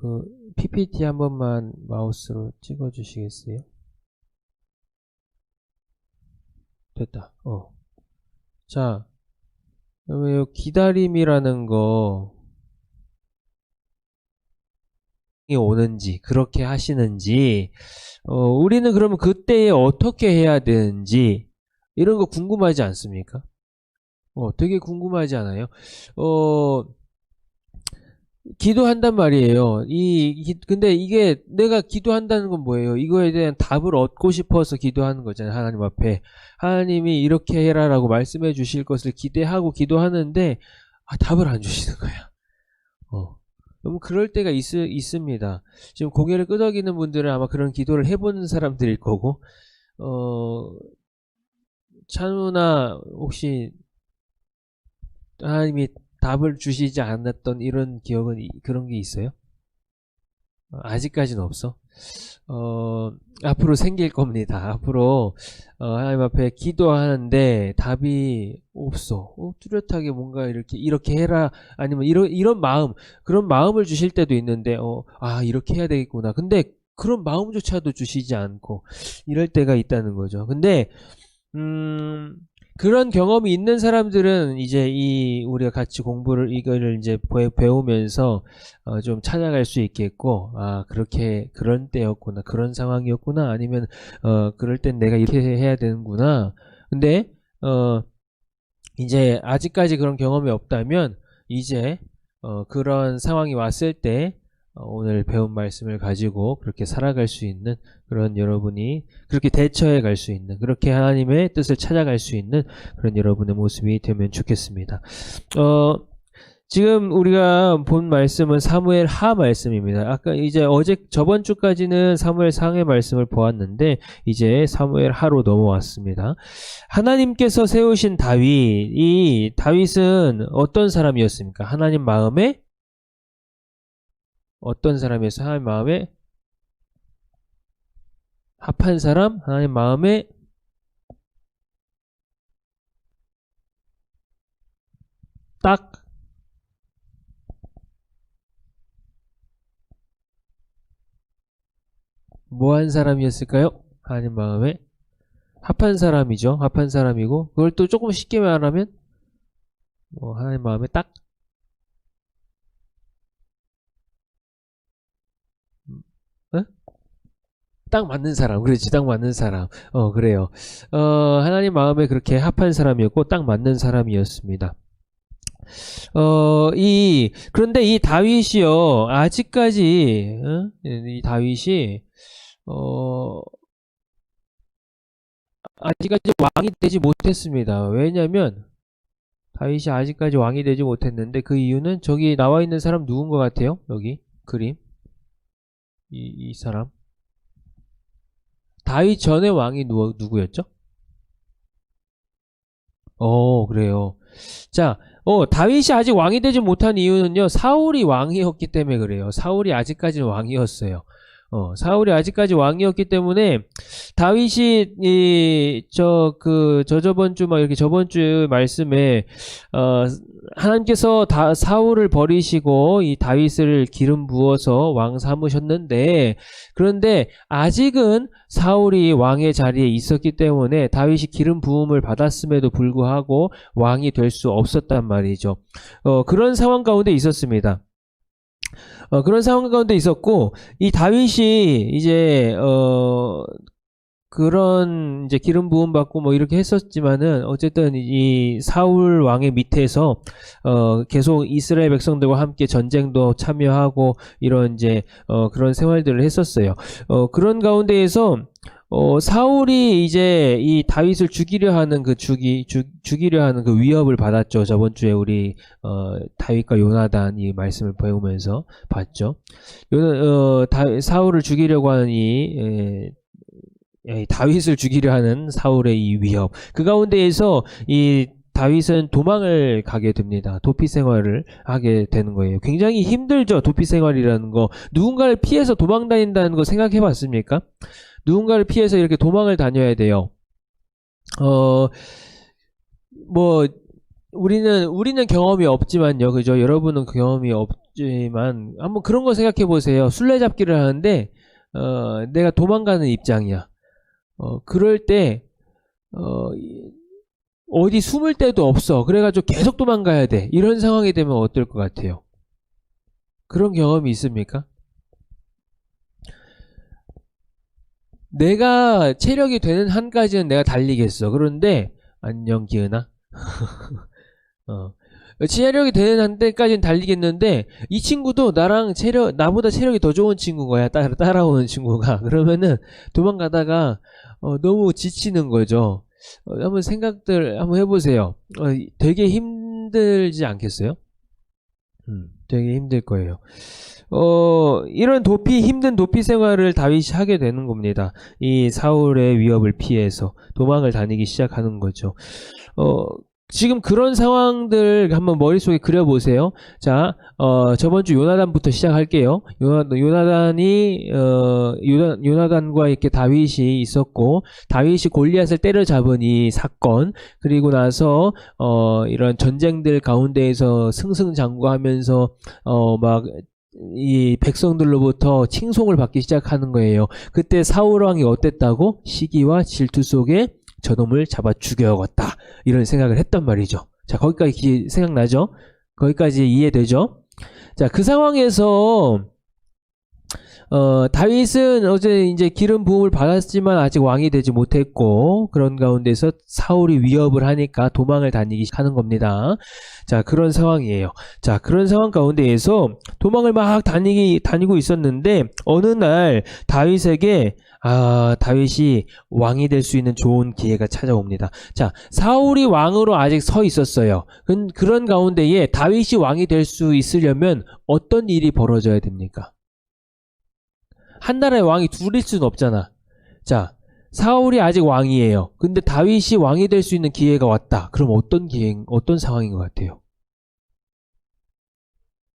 그 PPT 한 번만 마우스로 찍어 주시겠어요? 됐다. 어. 자, 요 기다림이라는 거, 이 오는지, 그렇게 하시는지, 어, 우리는 그러면 그때에 어떻게 해야 되는지, 이런 거 궁금하지 않습니까? 어, 되게 궁금하지 않아요? 어, 기도한단 말이에요. 이, 기- 근데 이게 내가 기도한다는 건 뭐예요? 이거에 대한 답을 얻고 싶어서 기도하는 거잖아요. 하나님 앞에. 하나님이 이렇게 해라라고 말씀해 주실 것을 기대하고 기도하는데, 아, 답을 안 주시는 거야. 어. 너무 그럴 때가 있, 있습니다. 지금 고개를 끄덕이는 분들은 아마 그런 기도를 해보는 사람들일 거고, 어, 찬우나 혹시 하나님이 답을 주시지 않았던 이런 기억은 이- 그런 게 있어요? 어, 아직까지는 없어. 어, 앞으로 생길 겁니다. 앞으로 어, 하나님 앞에 기도하는데 답이 없어. 어, 뚜렷하게 뭔가 이렇게 이렇게 해라 아니면 이런 이런 마음 그런 마음을 주실 때도 있는데 어, 아 이렇게 해야 되겠구나. 근데 그런 마음조차도 주시지 않고 이럴 때가 있다는 거죠. 근데 음, 그런 경험이 있는 사람들은 이제 이 우리가 같이 공부를 이거를 이제 배- 배우면서 어, 좀 찾아갈 수 있겠고 아 그렇게 그런 때였구나 그런 상황이었구나 아니면 어 그럴 땐 내가 이렇게 해야 되는구나. 근데 어 이제 아직까지 그런 경험이 없다면 이제 어 그런 상황이 왔을 때 어, 오늘 배운 말씀을 가지고 그렇게 살아갈 수 있는 그런 여러분이 그렇게 대처해 갈 수 있는 그렇게 하나님의 뜻을 찾아갈 수 있는 그런 여러분의 모습이 되면 좋겠습니다. 어 지금 우리가 본 말씀은 사무엘 하 말씀입니다. 아까 이제 어제 저번 주까지는 사무엘 상의 말씀을 보았는데 이제 사무엘 하로 넘어왔습니다. 하나님께서 세우신 다윗, 이 다윗은 어떤 사람이었습니까? 하나님 마음에 어떤 사람이었어요? 하나님 마음에 합한 사람, 하나님 마음에 딱 뭐한 사람이었을까요? 하나님 마음에 합한 사람이죠. 합한 사람이고 그걸 또 조금 쉽게 말하면 뭐 하나님 마음에 딱 어? 딱 맞는 사람, 그렇지, 딱 맞는 사람. 어, 그래요. 어, 하나님 마음에 그렇게 합한 사람이었고, 딱 맞는 사람이었습니다. 어, 이, 그런데 이 다윗이요, 아직까지, 어? 이 다윗이, 어, 아직까지 왕이 되지 못했습니다. 왜냐면, 다윗이 아직까지 왕이 되지 못했는데, 그 이유는 저기 나와 있는 사람 누군 것 같아요? 여기, 그림. 이, 이 사람. 다윗 전에 왕이 누, 누구였죠? 어, 그래요. 자, 어, 다윗이 아직 왕이 되지 못한 이유는요, 사울이 왕이었기 때문에 그래요. 사울이 아직까지는 왕이었어요. 어, 사울이 아직까지 왕이었기 때문에 다윗이 이 저 그 저 저번 주 막 이렇게 저번 주 말씀에 어 하나님께서 다 사울을 버리시고 이 다윗을 기름 부어서 왕 삼으셨는데 그런데 아직은 사울이 왕의 자리에 있었기 때문에 다윗이 기름 부음을 받았음에도 불구하고 왕이 될 수 없었단 말이죠. 어 그런 상황 가운데 있었습니다. 어, 그런 상황 가운데 있었고, 이 다윗이 이제, 어, 그런 이제 기름 부음 받고 뭐 이렇게 했었지만은 어쨌든 이 사울 왕의 밑에서 어 계속 이스라엘 백성들과 함께 전쟁도 참여하고 이런 이제 어 그런 생활들을 했었어요. 어 그런 가운데에서 어 사울이 이제 이 다윗을 죽이려 하는 그 죽이 죽, 죽이려 하는 그 위협을 받았죠. 저번 주에 우리 어 다윗과 요나단 이 말씀을 배우면서 봤죠. 요나 어 다, 사울을 죽이려고 하는 이 에, 예, 다윗을 죽이려 하는 사울의 이 위협. 그 가운데에서 이 다윗은 도망을 가게 됩니다. 도피 생활을 하게 되는 거예요. 굉장히 힘들죠. 도피 생활이라는 거. 누군가를 피해서 도망 다닌다는 거 생각해 봤습니까? 누군가를 피해서 이렇게 도망을 다녀야 돼요. 어, 뭐, 우리는, 우리는 경험이 없지만요. 그죠? 여러분은 경험이 없, 모르겠지만 한번 그런 거 생각해 보세요. 술래잡기를 하는데 어, 내가 도망가는 입장이야. 어, 그럴 때 어, 이- 어디 숨을 데도 없어. 그래가지고 계속 도망가야 돼. 이런 상황이 되면 어떨 것 같아요? 그런 경험이 있습니까? 내가 체력이 되는 한까지는 내가 달리겠어. 그런데 안녕 기은아. 어. 체력이 되는 한때까지는 달리겠는데 이 친구도 나랑 체력 나보다 체력이 더 좋은 친구인 거야. 따라 따라오는 친구가. 그러면은 도망가다가 어, 너무 지치는 거죠. 어, 한번 생각들 한번 해보세요. 어, 되게 힘들지 않겠어요? 음, 되게 힘들 거예요. 어, 이런 도피, 힘든 도피 생활을 다윗이 하게 되는 겁니다. 이 사울의 위협을 피해서 도망을 다니기 시작하는 거죠. 어, 지금 그런 상황들 한번 머릿속에 그려보세요. 자, 어, 저번 주 요나단부터 시작할게요. 요나, 요나단이, 어, 요나, 요나 단과 이렇게 다윗이 있었고, 다윗이 골리앗을 때려잡은 이 사건, 그리고 나서, 어, 이런 전쟁들 가운데에서 승승장구하면서, 어, 막, 이 백성들로부터 칭송을 받기 시작하는 거예요. 그때 사울 왕이 어땠다고? 시기와 질투 속에 저놈을 잡아 죽여야겠다. 이런 생각을 했단 말이죠. 자, 거기까지 기- 생각나죠? 거기까지 이해되죠? 자, 그 상황에서 어, 다윗은 어제 이제 기름 부음을 받았지만 아직 왕이 되지 못했고 그런 가운데서 사울이 위협을 하니까 도망을 다니기 하는 겁니다. 자, 그런 상황이에요. 자, 그런 상황 가운데에서 도망을 막 다니기 다니고 있었는데 어느 날 다윗에게 아, 다윗이 왕이 될 수 있는 좋은 기회가 찾아옵니다. 자, 사울이 왕으로 아직 서 있었어요. 그, 그런 가운데에 다윗이 왕이 될 수 있으려면 어떤 일이 벌어져야 됩니까? 한 나라의 왕이 둘일 수는 없잖아. 자, 사울이 아직 왕이에요. 근데 다윗이 왕이 될 수 있는 기회가 왔다. 그럼 어떤 기회, 어떤 상황인 것 같아요?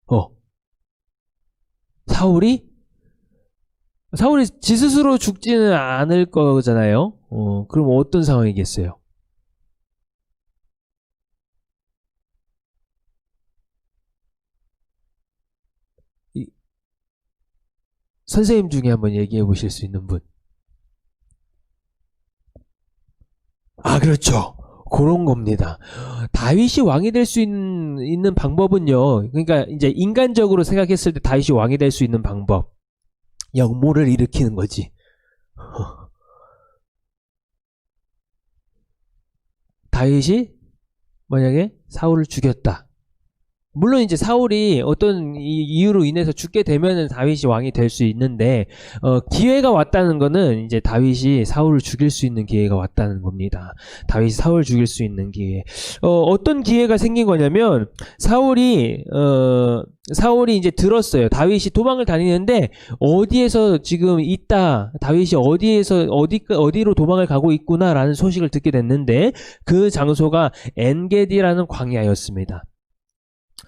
어. 사울이? 사울이 지 스스로 죽지는 않을 거잖아요. 어, 그럼 어떤 상황이겠어요? 이- 선생님 중에 한번 얘기해 보실 수 있는 분. 아, 그렇죠. 그런 겁니다. 다윗이 왕이 될 수 있는 방법은요. 그러니까 이제 인간적으로 생각했을 때 다윗이 왕이 될 수 있는 방법. 역모를 일으키는 거지. 다윗이 만약에 사울을 죽였다. 물론 이제 사울이 어떤 이- 이유로 인해서 죽게 되면은 다윗이 왕이 될 수 있는데 어, 기회가 왔다는 거는 이제 다윗이 사울을 죽일 수 있는 기회가 왔다는 겁니다. 다윗이 사울을 죽일 수 있는 기회. 어, 떤 기회가 생긴 거냐면 사울이 어, 사울이 이제 들었어요. 다윗이 도망을 다니는데 어디에서 지금 있다. 다윗이 어디에서 어디 어디로 도망을 가고 있구나라는 소식을 듣게 됐는데 그 장소가 엔게디라는 광야였습니다.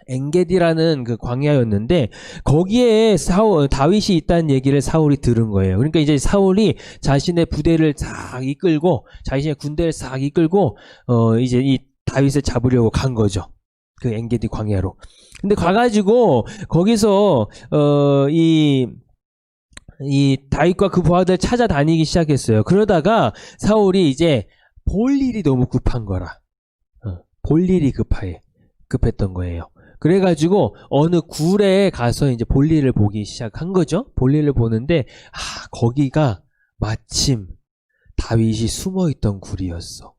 엔게디라는 그 광야였는데 거기에 사울 다윗이 있다는 얘기를 사울이 들은 거예요. 그러니까 이제 사울이 자신의 부대를 싹 이끌고 자신의 군대를 싹 이끌고 어 이제 이 다윗을 잡으려고 간 거죠. 그 엔게디 광야로. 근데 가가지고 거기서 어이 이 다윗과 그 부하들 찾아다니기 시작했어요. 그러다가 사울이 이제 볼 일이 너무 급한 거라. 어, 볼 일이 급해 급했던 거예요. 그래가지고 어느 굴에 가서 이제 볼일을 보기 시작한 거죠. 볼일을 보는데 아 거기가 마침 다윗이 숨어있던 굴이었어.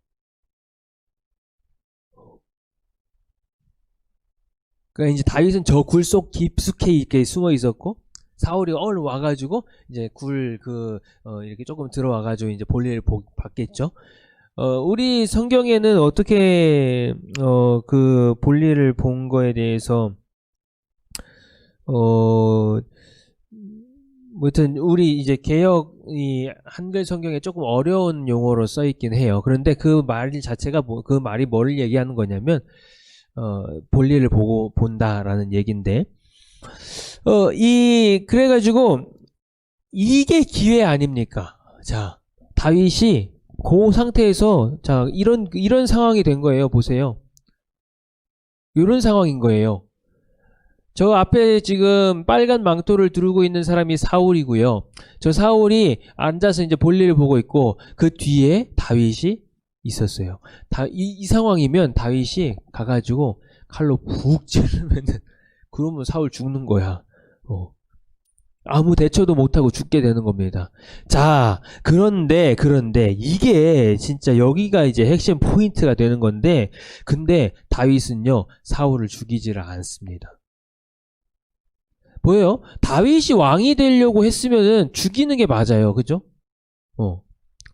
그러니까 이제 다윗은 저 굴 속 깊숙이 이렇게 숨어 있었고 사울이 얼른 와가지고 이제 굴그 이렇게 조금 들어와가지고 이제 볼일을 보, 봤겠죠. 어, 우리 성경에는 어떻게, 어, 그, 볼일을 본 거에 대해서, 어, 무튼, 우리 이제 개혁, 이, 한글 성경에 조금 어려운 용어로 써 있긴 해요. 그런데 그 말 자체가, 뭐, 그 말이 뭘 얘기하는 거냐면, 어, 볼일을 보고 본다라는 얘기인데, 어, 이, 그래가지고, 이게 기회 아닙니까? 자, 다윗이 그 상태에서 자 이런 이런 상황이 된 거예요. 보세요. 이런 상황인 거예요. 저 앞에 지금 빨간 망토를 두르고 있는 사람이 사울이고요. 저 사울이 앉아서 이제 볼일을 보고 있고 그 뒤에 다윗이 있었어요. 다, 이, 이 상황이면 다윗이 가가지고 칼로 푹 찌르면은 그러면 사울 죽는 거야. 어. 아무 대처도 못하고 죽게 되는 겁니다. 자, 그런데, 그런데, 이게 진짜 여기가 이제 핵심 포인트가 되는 건데, 근데 다윗은요, 사울을 죽이지를 않습니다. 보여요? 다윗이 왕이 되려고 했으면은 죽이는 게 맞아요. 그죠? 어.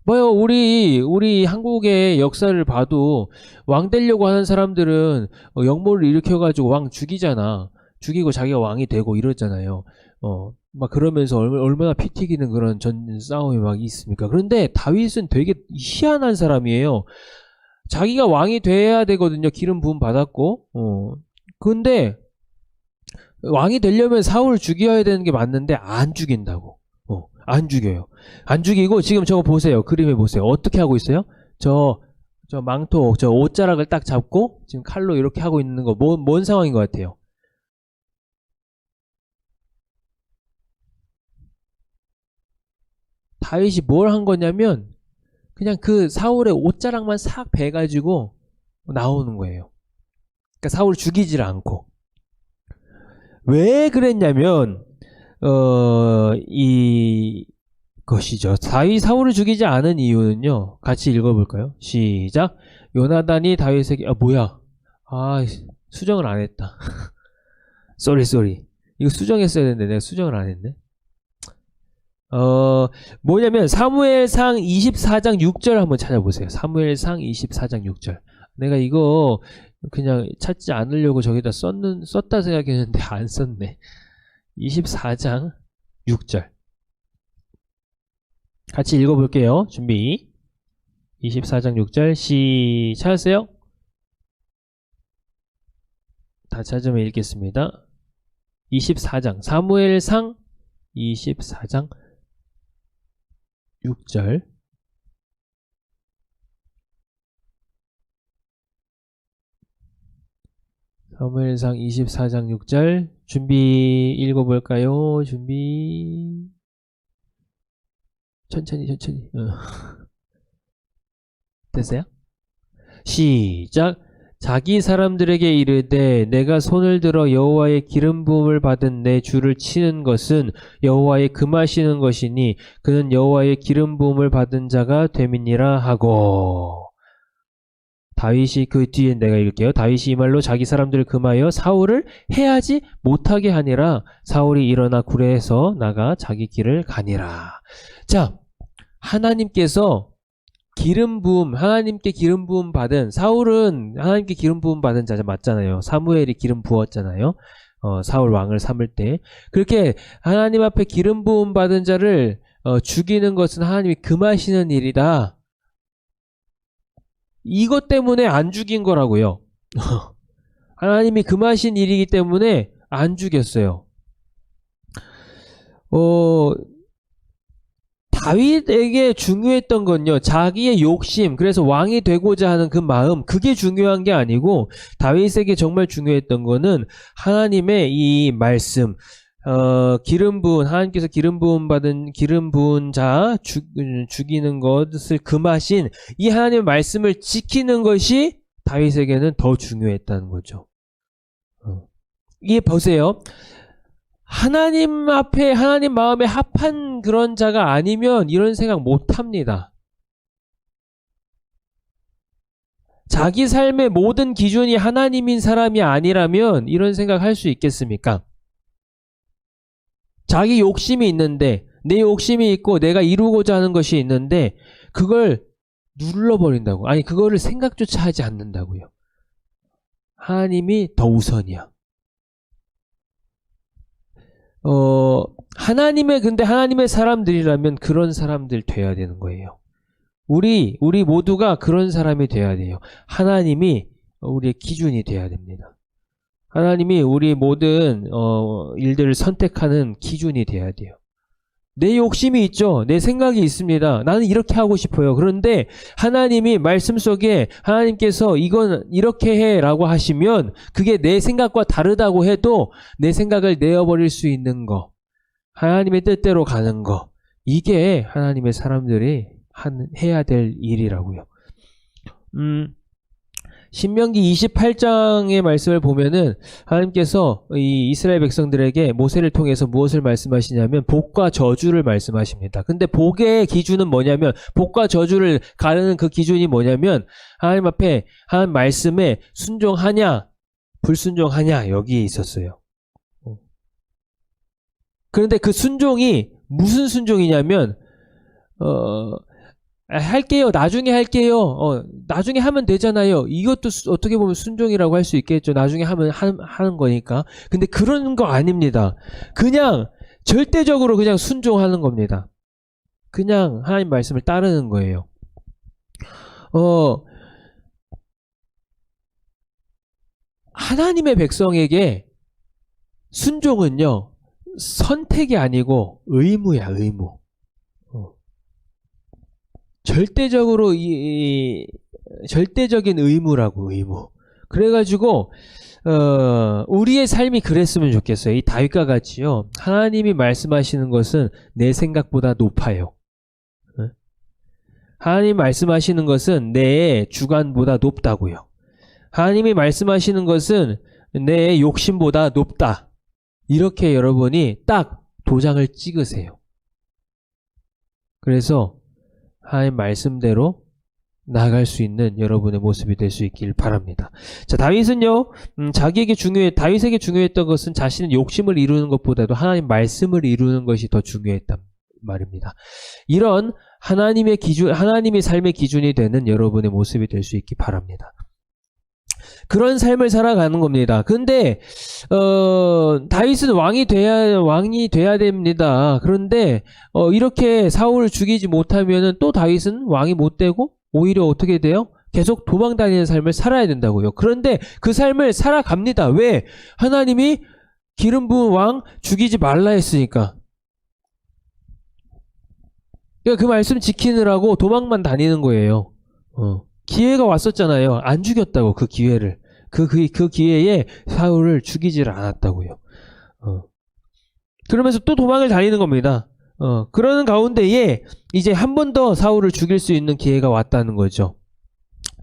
뭐요, 우리, 우리 한국의 역사를 봐도 왕 되려고 하는 사람들은 어, 역모를 일으켜 가지고 왕 죽이잖아. 죽이고 자기가 왕이 되고 이러잖아요. 어, 막 그러면서 얼, 얼마나 피 튀기는 그런 전 싸움이 막 있습니까? 그런데 다윗은 되게 희한한 사람이에요. 자기가 왕이 돼야 되거든요. 기름 부음 받았고, 어. 근데 왕이 되려면 사울을 죽여야 되는 게 맞는데 안 죽인다고. 어, 안 죽여요. 안 죽이고 지금 저거 보세요. 그림에 보세요. 어떻게 하고 있어요? 저, 저 망토, 저 옷자락을 딱 잡고 지금 칼로 이렇게 하고 있는 거, 뭔, 뭔 상황인 것 같아요? 다윗이 뭘 한 거냐면 그냥 그 사울의 옷자락만 싹 베가지고 나오는 거예요. 그러니까 사울을 죽이질 않고. 왜 그랬냐면 어, 이 것이죠. 다윗 사울을 죽이지 않은 이유는요. 같이 읽어볼까요? 시작. 요나단이 다윗에게 아 뭐야? 아 수정을 안 했다. 쏘리 쏘리. 이거 수정했어야 되는데 내가 수정을 안 했네. 어 뭐냐면 사무엘상 24장 6절 한번 찾아보세요. 사무엘상 24장 6절. 내가 이거 그냥 찾지 않으려고 저기다 썼는 썼다 생각했는데 안 썼네. 24장 6절. 같이 읽어 볼게요. 준비. 24장 6절 시 찾았어요? 다 찾으면 읽겠습니다. 24장 사무엘상 24장 6절 사무엘상 24장 6절 준비 읽어볼까요? 준비 천천히 천천히 어. 됐어요? 시작 자기 사람들에게 이르되 내가 손을 들어 여호와의 기름 부음을 받은 내 주를 치는 것은 여호와의 금하시는 것이니 그는 여호와의 기름 부음을 받은 자가 됨이니라 하고 다윗이 그 뒤에 내가 읽을게요. 다윗이 이 말로 자기 사람들을 금하여 사울을 해하지 못하게 하니라 사울이 일어나 구레에서 나가 자기 길을 가니라. 자, 하나님께서 기름 부음, 하나님께 기름 부음 받은 사울은 하나님께 기름 부음 받은 자자 맞잖아요. 사무엘이 기름 부었잖아요. 어, 사울 왕을 삼을 때 그렇게 하나님 앞에 기름 부음 받은 자를 어, 죽이는 것은 하나님이 금하시는 일이다. 이것 때문에 안 죽인 거라고요. 하나님이 금하신 일이기 때문에 안 죽였어요. 어, 다윗에게 중요했던 건요, 자기의 욕심, 그래서 왕이 되고자 하는 그 마음, 그게 중요한 게 아니고, 다윗에게 정말 중요했던 거는 하나님의 이 말씀, 어, 기름 부은, 하나님께서 기름 부은 받은 기름 부은 자 죽, 죽이는 것을 금하신 이 하나님의 말씀을 지키는 것이 다윗에게는 더 중요했다는 거죠. 어. 이게 보세요. 하나님 앞에 하나님 마음에 합한 그런 자가 아니면 이런 생각 못 합니다. 자기 삶의 모든 기준이 하나님인 사람이 아니라면 이런 생각 할 수 있겠습니까? 자기 욕심이 있는데, 내 욕심이 있고 내가 이루고자 하는 것이 있는데, 그걸 눌러버린다고. 아니, 그거를 생각조차 하지 않는다고요. 하나님이 더 우선이야. 어, 하나님의, 근데 하나님의 사람들이라면 그런 사람들 돼야 되는 거예요. 우리, 우리 모두가 그런 사람이 돼야 돼요. 하나님이 우리의 기준이 돼야 됩니다. 하나님이 우리 모든, 어, 일들을 선택하는 기준이 돼야 돼요. 내 욕심이 있죠. 내 생각이 있습니다. 나는 이렇게 하고 싶어요. 그런데 하나님이 말씀 속에 하나님께서 이건 이렇게 해 라고 하시면 그게 내 생각과 다르다고 해도 내 생각을 내어버릴 수 있는 거. 하나님의 뜻대로 가는 거. 이게 하나님의 사람들이 한, 해야 될 일이라고요. 음, 신명기 28장의 말씀을 보면은 하나님께서 이 이스라엘 백성들에게 모세를 통해서 무엇을 말씀하시냐면 복과 저주를 말씀하십니다. 근데 복의 기준은 뭐냐면 복과 저주를 가르는 그 기준이 뭐냐면 하나님 앞에 한 말씀에 순종하냐 불순종하냐 여기에 있었어요. 어. 그런데 그 순종이 무슨 순종이냐면 어 아, 할게요. 나중에 할게요. 어, 나중에 하면 되잖아요. 이것도 수- 어떻게 보면 순종이라고 할 수 있겠죠. 나중에 하면 하, 하는 거니까. 근데 그런 거 아닙니다. 그냥 절대적으로 그냥 순종하는 겁니다. 그냥 하나님 말씀을 따르는 거예요. 어, 하나님의 백성에게 순종은요, 선택이 아니고 의무야, 의무. 어. 절대적으로 이, 이- 절대적인 의무라고 의무. 그래가지고 어, 우리의 삶이 그랬으면 좋겠어요. 이 다윗과 같이요. 하나님이 말씀하시는 것은 내 생각보다 높아요. 어? 하나님 말씀하시는 것은 내 주관보다 높다고요. 하나님이 말씀하시는 것은 내 욕심보다 높다. 이렇게 여러분이 딱 도장을 찍으세요. 그래서 하나님 말씀대로 나아갈 수 있는 여러분의 모습이 될 수 있길 바랍니다. 자, 다윗은요, 음, 자기에게 중요해, 다윗에게 중요했던 것은 자신의 욕심을 이루는 것보다도 하나님 말씀을 이루는 것이 더 중요했단 말입니다. 이런 하나님의 기준, 하나님의 삶의 기준이 되는 여러분의 모습이 될 수 있기 바랍니다. 그런 삶을 살아가는 겁니다. 근데 어, 다윗은 왕이 돼야 왕이 돼야 됩니다. 그런데 어, 이렇게 사울을 죽이지 못하면은 또 다윗은 왕이 못 되고 오히려 어떻게 돼요? 계속 도망 다니는 삶을 살아야 된다고요. 그런데 그 삶을 살아갑니다. 왜? 하나님이 기름 부은 왕 죽이지 말라 했으니까. 그러니까 그 말씀 지키느라고 도망만 다니는 거예요. 어. 기회가 왔었잖아요. 안 죽였다고 그 기회를. 그, 그, 그 기회에 사울을 죽이지를 않았다고요. 어. 그러면서 또 도망을 다니는 겁니다. 어, 그러는 가운데에 이제 한 번 더 사울을 죽일 수 있는 기회가 왔다는 거죠.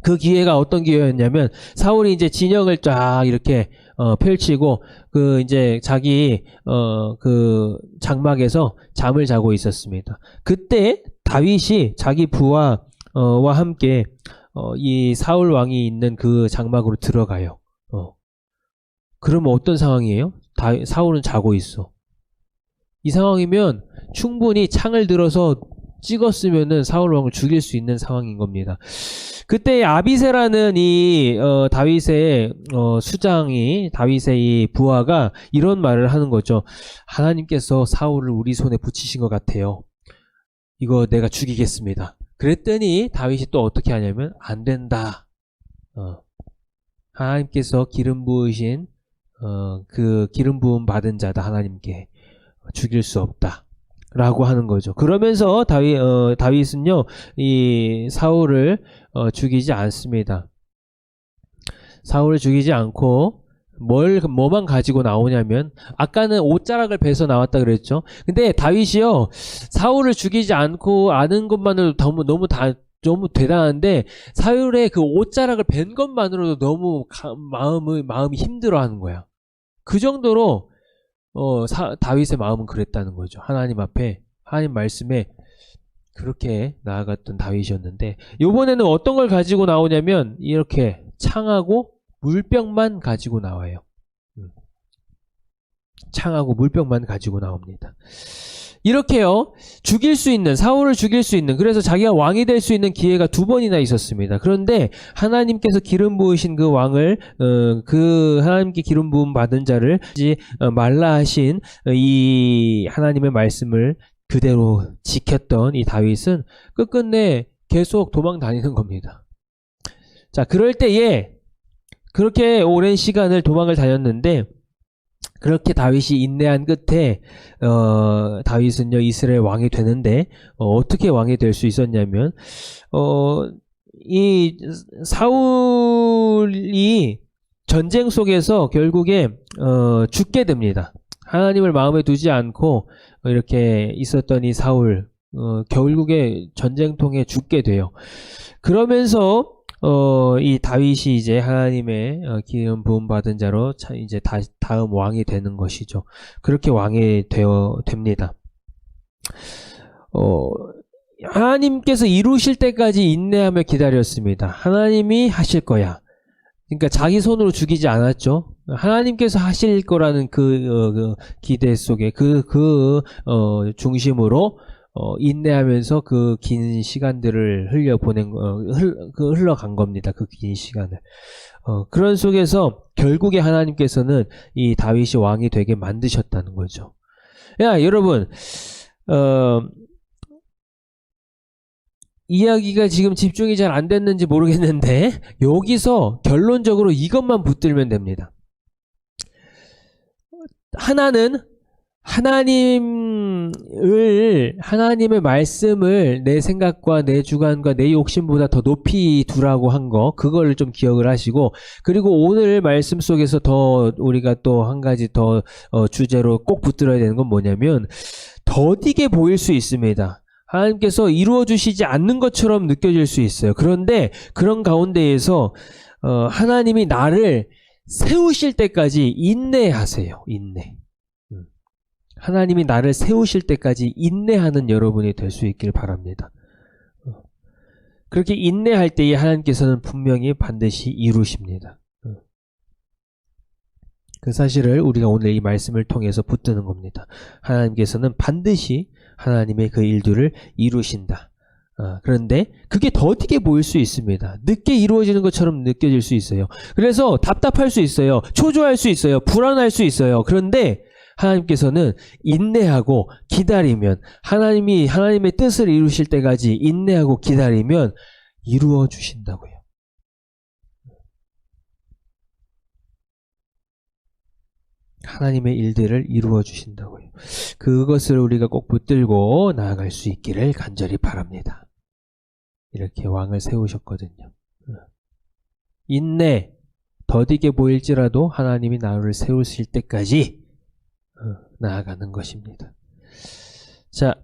그 기회가 어떤 기회였냐면 사울이 이제 진영을 쫙 이렇게 어, 펼치고 그 이제 자기 어, 그 장막에서 잠을 자고 있었습니다. 그때 다윗이 자기 부하 어, 와 함께 어, 이 사울 왕이 있는 그 장막으로 들어가요. 어. 그러면 어떤 상황이에요? 다, 사울은 자고 있어. 이 상황이면 충분히 창을 들어서 찍었으면은 사울 왕을 죽일 수 있는 상황인 겁니다. 그때 아비세라는 이 어, 다윗의 어, 수장이 다윗의 이 부하가 이런 말을 하는 거죠. 하나님께서 사울을 우리 손에 붙이신 것 같아요. 이거 내가 죽이겠습니다. 그랬더니 다윗이 또 어떻게 하냐면 안 된다. 어, 하나님께서 기름 부으신 어, 그 기름 부음 받은 자다 하나님께 죽일 수 없다. 라고 하는 거죠. 그러면서 다윗, 어, 다윗은요, 이 사울을 어, 죽이지 않습니다. 사울을 죽이지 않고, 뭘, 뭐만 가지고 나오냐면, 아까는 옷자락을 베서 나왔다 그랬죠. 근데 다윗이요, 사울을 죽이지 않고 아는 것만으로도 너무, 너무 다, 너무 대단한데, 사울의 그 옷자락을 벤 것만으로도 너무 가- 마음을, 마음이 힘들어 하는 거야. 그 정도로, 어, 사- 다윗의 마음은 그랬다는 거죠. 하나님 앞에, 하나님 말씀에 그렇게 나아갔던 다윗이었는데, 요번에는 어떤 걸 가지고 나오냐면, 이렇게 창하고 물병만 가지고 나와요. 음. 창하고 물병만 가지고 나옵니다. 이렇게요, 죽일 수 있는, 사울을 죽일 수 있는, 그래서 자기가 왕이 될 수 있는 기회가 두 번이나 있었습니다. 그런데 하나님께서 기름 부으신 그 왕을, 어, 그 하나님께 기름 부음 받은 자를 어, 말라 하신 어, 이 하나님의 말씀을 그대로 지켰던 이 다윗은 끝끝내 계속 도망 다니는 겁니다. 자, 그럴 때에 그렇게 오랜 시간을 도망을 다녔는데 그렇게 다윗이 인내한 끝에 어, 다윗은요 이스라엘 왕이 되는데 어, 떻게 왕이 될 수 있었냐면 어, 이 사울이 전쟁 속에서 결국에 어, 죽게 됩니다. 하나님을 마음에 두지 않고 이렇게 있었던 이 사울 어, 결국에 전쟁통에 죽게 돼요. 그러면서 어, 이 다윗이 이제 하나님의 어, 기름 부음 받은 자로 차- 이제 다, 다음 왕이 되는 것이죠. 그렇게 왕이 되어 됩니다. 어, 하나님께서 이루실 때까지 인내하며 기다렸습니다. 하나님이 하실 거야. 그러니까 자기 손으로 죽이지 않았죠. 하나님께서 하실 거라는 그, 어, 그 기대 속에 그, 그, 어, 중심으로 어, 인내하면서 그 긴 시간들을 흘려 보낸, 거- 어, 흘, 그 흘러간 겁니다. 그 긴 시간을. 어, 그런 속에서 결국에 하나님께서는 이 다윗이 왕이 되게 만드셨다는 거죠. 야, 여러분, 어, 이야기가 지금 집중이 잘 안 됐는지 모르겠는데, 여기서 결론적으로 이것만 붙들면 됩니다. 하나는 하나님을, 하나님의 말씀을 내 생각과 내 주관과 내 욕심보다 더 높이 두라고 한 거, 그걸 좀 기억을 하시고, 그리고 오늘 말씀 속에서 더 우리가 또 한 가지 더 어, 주제로 꼭 붙들어야 되는 건 뭐냐면, 더디게 보일 수 있습니다. 하나님께서 이루어 주시지 않는 것처럼 느껴질 수 있어요. 그런데 그런 가운데에서 어, 하나님이 나를 세우실 때까지 인내하세요. 인내. 음. 하나님이 나를 세우실 때까지 인내하는 여러분이 될 수 있길 바랍니다. 어. 그렇게 인내할 때에 하나님께서는 분명히 반드시 이루십니다. 어. 그 사실을 우리가 오늘 이 말씀을 통해서 붙드는 겁니다. 하나님께서는 반드시 하나님의 그 일들을 이루신다. 아, 그런데 그게 더디게 보일 수 있습니다. 늦게 이루어지는 것처럼 느껴질 수 있어요. 그래서 답답할 수 있어요. 초조할 수 있어요. 불안할 수 있어요. 그런데 하나님께서는 인내하고 기다리면 하나님이 하나님의 뜻을 이루실 때까지 인내하고 기다리면 이루어 주신다고요. 하나님의 일들을 이루어 주신다고요. 그것을 우리가 꼭 붙들고 나아갈 수 있기를 간절히 바랍니다. 이렇게 왕을 세우셨거든요. 인내, 더디게 보일지라도 하나님이 나를 세우실 때까지 어, 나아가는 것입니다. 자,